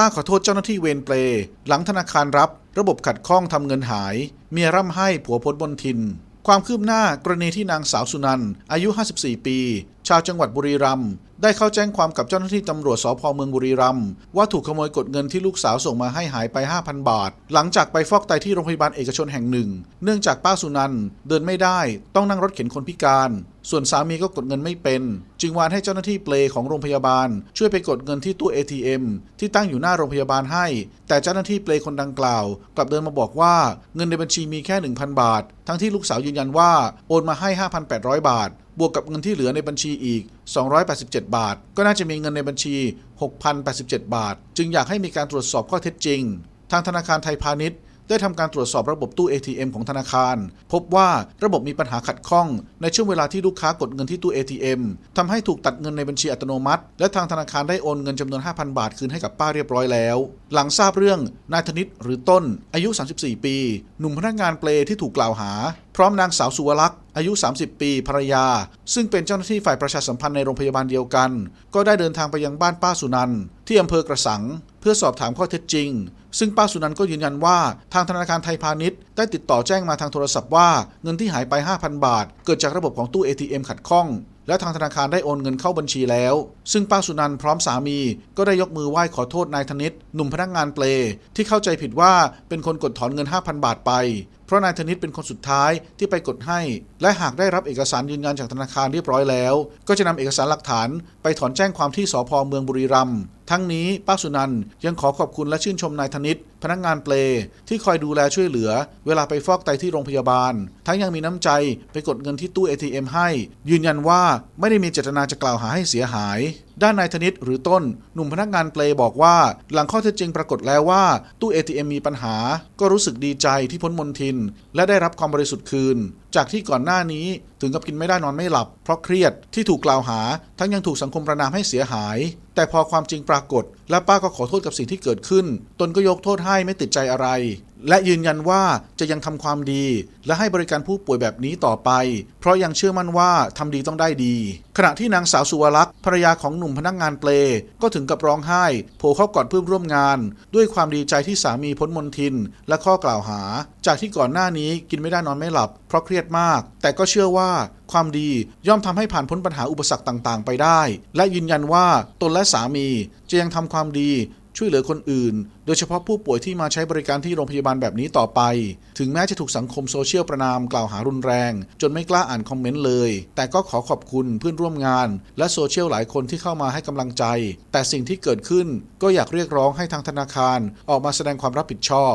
ป้าขอโทษเจ้าหน้าที่เวรเปลหลังธนาคารรับ ระบบขัดข้องทำเงินหาย เมียร่ำให้ผัวพ้นบนทิน ความคืบหน้ากรณีที่นางสาวสุนันอายุ 54 ปี ชาวจังหวัดบุรีรัมย์ได้เข้าแจ้งความกับเจ้าหน้าที่ตำรวจสพเมืองบุรีรัมย์ว่าถูกขโมยกดเงินที่ลูกสาวส่งมาให้หายไป 5,000 บาท หลังจากไปฟอกไตที่โรงพยาบาลเอกชนแห่งหนึ่ง เนื่องจากป้าสุนันเดินไม่ได้ ต้องนั่งรถเข็นคนพิการ ส่วนสามีก็กดเงินไม่เป็น จึงวานให้เจ้าหน้าที่เปลของโรงพยาบาล ช่วยไปกดเงินที่ตู้ ATM ที่ตั้งอยู่หน้าโรงพยาบาลให้ แต่เจ้าหน้าที่เปลคนดังกล่าว กลับเดินมาบอกว่าเงินในบัญชีมีแค่ 1,000 บาท ทั้งที่ลูกสาวยืนยันว่าโอนมาให้ 5,800 บาท บวกกับเงินที่เหลือในบัญชีอีก 287 บาท ก็น่าจะมีเงินในบัญชี 6,087 บาท จึงอยากให้มีการตรวจสอบข้อเท็จจริง ทางธนาคารไทยพาณิชย์ ได้ทำการตรวจสอบระบบตู้ ATM ของธนาคาร พบว่าระบบมีปัญหาขัดข้อง ในช่วงเวลาที่ลูกค้ากดเงินที่ตู้ ATM ทำให้ถูกตัดเงินในบัญชีอัตโนมัติ และทางธนาคารได้โอนเงินจำนวน 5,000 บาทคืนให้กับป้าเรียบร้อยแล้ว หลังทราบเรื่องนายธนิตหรือต้น อายุ 34 ปี หนุ่มพนักงานเปลที่ถูกกล่าวหา พร้อมนางสาวสุวรักษ์อายุ 30 ปีภรรยา ซึ่งเป็นเจ้าหน้าที่ฝ่ายประชาสัมพันธ์ในโรงพยาบาลเดียวกัน ก็ได้เดินทางไปยังบ้านป้าสุนันที่อำเภอกระสัง เพื่อสอบถามข้อเท็จจริง ซึ่งป้าสุนันก็ยืนยันว่าทางธนาคารไทยพาณิชย์ได้ติดต่อแจ้งมาทางโทรศัพท์ว่าเงินที่หายไป 5,000 บาท เกิดจากระบบของตู้ ATM ขัดข้อง และทางธนาคารได้โอนเงินเข้าบัญชีแล้ว ซึ่งป้าสุนันพร้อมสามี ก็ได้ยกมือไหว้ขอโทษนายธนิตหนุ่มพนักงานเปล ที่เข้าใจผิดว่าเป็นคนกดถอนเงิน 5,000 บาทไป เพราะนายธนิตเป็นคนสุดท้ายที่ไปกดให้ และหากได้รับเอกสารยืนยันจากธนาคารเรียบร้อยแล้ว ก็จะนำเอกสารหลักฐาน ไปถอนแจ้งความที่สพเมืองบุรีรัมย์ ทั้งนี้ป้าสุนันยังขอขอบคุณและชื่นชมนายธนิตพนักงานเปลที่คอยดูแลช่วยเหลือ เวลาไปฟอกไตที่โรงพยาบาล ทั้งยังมีน้ำใจไปกดเงินที่ตู้ ATM ให้ ยืนยันว่าไม่ได้มีเจตนาจะกล่าวหาให้เสียหาย ด้านนายธนิตหรือต้นหนุ่มพนักงานเปลบอกว่า หลังข้อเท็จจริงปรากฏแล้วว่า ตู้ ATM มีปัญหา ก็รู้สึกดีใจที่พ้นมนทิน และได้รับความบริสุทธิ์คืน จากที่ก่อนหน้านี้ถึงกับกินไม่ได้นอนไม่หลับ เพราะเครียดที่ถูกกล่าวหา ทั้งยังถูกสังคมประนามให้เสียหาย แต่พอความจริงปรากฏ และป้าก็ขอโทษกับสิ่งที่เกิดขึ้น ตนก็ยกโทษให้ไม่ติดใจอะไร และยืนยันว่าจะยังทำความดี และให้บริการผู้ป่วยแบบนี้ต่อไป เพราะยังเชื่อมั่นว่าทำดีต้องได้ดี ขณะที่นางสาวสุวรักษ์ภรรยาของหนุ่มพนักงานเปลก็ถึงกับร้องไห้โผล่เข้ากอดเพื่อนร่วมงาน ด้วยความดีใจที่สามีพ้นมนทิน และข้อกล่าวหา จากที่ก่อนหน้านี้กินไม่ได้นอนไม่หลับ เพราะเครียดมาก แต่ก็เชื่อว่าความดีย่อมทำให้ผ่านพ้นปัญหาอุปสรรคต่างๆ ไปได้ และยืนยันว่าตนและสามีจะยังทำความดี ช่วยเหลือคนอื่น โดยเฉพาะผู้ป่วยที่มาใช้บริการที่โรงพยาบาลแบบนี้ต่อไป ถึงแม้จะถูกสังคมโซเชียลประนามกล่าวหารุนแรง จนไม่กล้าอ่านคอมเมนต์เลย แต่ก็ขอขอบคุณเพื่อนร่วมงาน และโซเชียลหลายคนที่เข้ามาให้กำลังใจ แต่สิ่งที่เกิดขึ้นก็อยากเรียกร้องให้ทางธนาคาร ออกมาแสดงความรับผิดชอบ